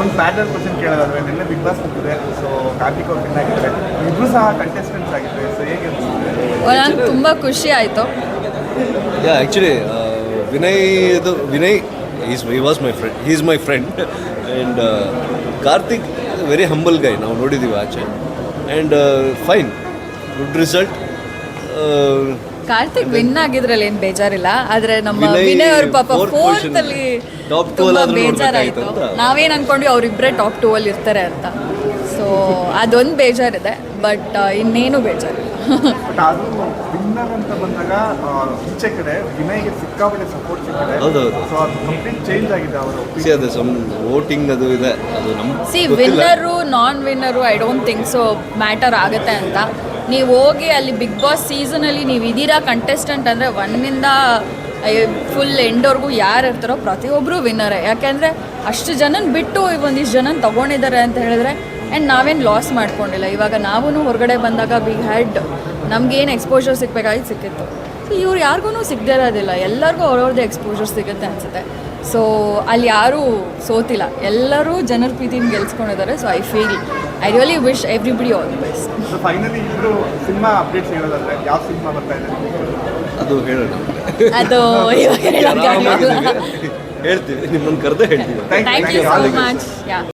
ಒಂದು panel question ಕೇಳೋದಾದ್ರೆ ನಿನ್ನೆ ಬಿಗ್ ಬಾಸ್ ಬಂದಿದೆ ಸೊ ಕಾರ್ತಿಕ್ ಅವ್ರು ವಿನ್ ಆಗಿದ್ದಾರೆ. ಇಬ್ರು ಸಹ ಕಂಟೆಸ್ಟೆಂಟ್ಸ್ ಆಗಿದ್ದಾರೆ ಸೊ ಹೇಗೆ ನಂಗೆ ತುಂಬ ಖುಷಿ ಆಯಿತು. ಯಾ ಆ್ಯಕ್ಚುಲಿ ವಿನಯ್ ಇದು Vinay is he was my friend he is my friend and Karthik very humble guy ನಾವು ನೋಡಿದ್ದೀವಿ ಆಚೆ. And fine good result Karthik win ಆಗಿದ್ರಲ್ಲಿ ಏನ್ ಬೇಜಾರಿಲ್ಲ ಆದ್ರೆ ನಮ್ಮ ವಿನಯ್ ವಿನಯ್ ಅವ್ರ ಪಾಪ fourth ಫೋರ್ತ್ position. ಅಲ್ಲಿ Top two ತುಂಬಾ ಅಲ್ಲಾದ್ರೂ ಬೇಜಾರಾಯಿತು ನೋಡ್ಬೇಕಾಯ್ತು ಅಂತ. ನಾವೇನು ಅನ್ಕೊಂಡ್ವಿ ಅವ್ರಿಬ್ರೆ ಟಾಪ್ ಟೂ ಅಲ್ಲಿ ಇರ್ತಾರೆ ಅಂತ. ಸೊ ಅದೊಂದು ಬೇಜಾರಿದೆ ಬಟ್ ಇನ್ನೇನು ಬೇಜಾರಿಲ್ಲ. ಬಟ್ ಅದು ವಿನ್ನರ್ ಅಂತ ಬಂದಾಗ ಆ, ಈಚೆ ಕಡೆ ವಿನಯ್ಗೆ ಸಿಕ್ಕಾಪಟ್ಟೆ ಸಪೋರ್ಟ್ ಸಿಕ್ಕಿದೆ. ಹೌದೌದು. ಸೊ ಅದು ಕಂಪ್ಲೀಟ್ ಚೇಂಜ್ ಆಗಿದೆ ಅವರು ಸಿ ಅದು ಸಮ್ ವೋಟಿಂಗ್ ಅದು ಇದೆ. ಅದು ನಮ್ಮ ಸಿ winner non winner I don't think so matter ಆಗುತ್ತೆ ಅಂತ. ನೀವು ಹೋಗಿ ಅಲ್ಲಿ ಬಿಗ್ ಬಾಸ್ ಸೀಸನಲ್ಲಿ ನೀವು ಇದ್ದೀರಾ ಕಂಟೆಸ್ಟೆಂಟ್ ಅಂದರೆ ಒನ್ನಿಂದ ಫುಲ್ ಎಂಡ್ವರೆಗೂ ಯಾರು ಇರ್ತಾರೋ ಪ್ರತಿಯೊಬ್ಬರು ವಿನ್ನರೇ ಯಾಕೆಂದರೆ ಅಷ್ಟು ಜನನ ಬಿಟ್ಟು ಒಂದಿಷ್ಟು ಜನನ ತೊಗೊಂಡಿದ್ದಾರೆ ಅಂತ ಹೇಳಿದ್ರೆ ಆ್ಯಂಡ್ ನಾವೇನು ಲಾಸ್ ಮಾಡ್ಕೊಂಡಿಲ್ಲ. ಇವಾಗ ನಾವೂ ಹೊರಗಡೆ ಬಂದಾಗ ವಿ ಹ್ಯಾಡ್ ನಮಗೇನು ಎಕ್ಸ್ಪೋಜರ್ ಸಿಗಬೇಕಾಗಿ ಸಿಕ್ಕಿತ್ತು. ಸೊ ಇವ್ರು ಯಾರಿಗೂ ಸಿಗದೇ ಇರೋದಿಲ್ಲ. ಎಲ್ಲರಿಗೂ ಅವ್ರವ್ರದ್ದು ಎಕ್ಸ್ಪೋಜರ್ ಸಿಗುತ್ತೆ ಅನಿಸುತ್ತೆ. ಸೊ ಅಲ್ಲಿ ಯಾರೂ ಸೋತಿಲ್ಲ. ಎಲ್ಲರೂ ಜನರ ಪ್ರೀತಿನ ಗೆಲ್ಸ್ಕೊಂಡಿದ್ದಾರೆ. So I feel I really wish everybody all the best finally ಇಬ್ರು ಸಿನಿಮಾ ಅಪ್ಡೇಟ್ಸ್ ಹೇಳೋದಾದ್ರೆ ಯಾವ ಸಿನಿಮಾ ಬರ್ತಾ ಇದೆ? ಅದು ಹೇಳೋಣ. ಅದು ಇವಾಗ ಹೇಳ್ತೀವಿ. ನಿಮ್ಮನ್ನು ಕರೆದೇ ಹೇಳ್ತೀವಿ. Thank you. So much yeah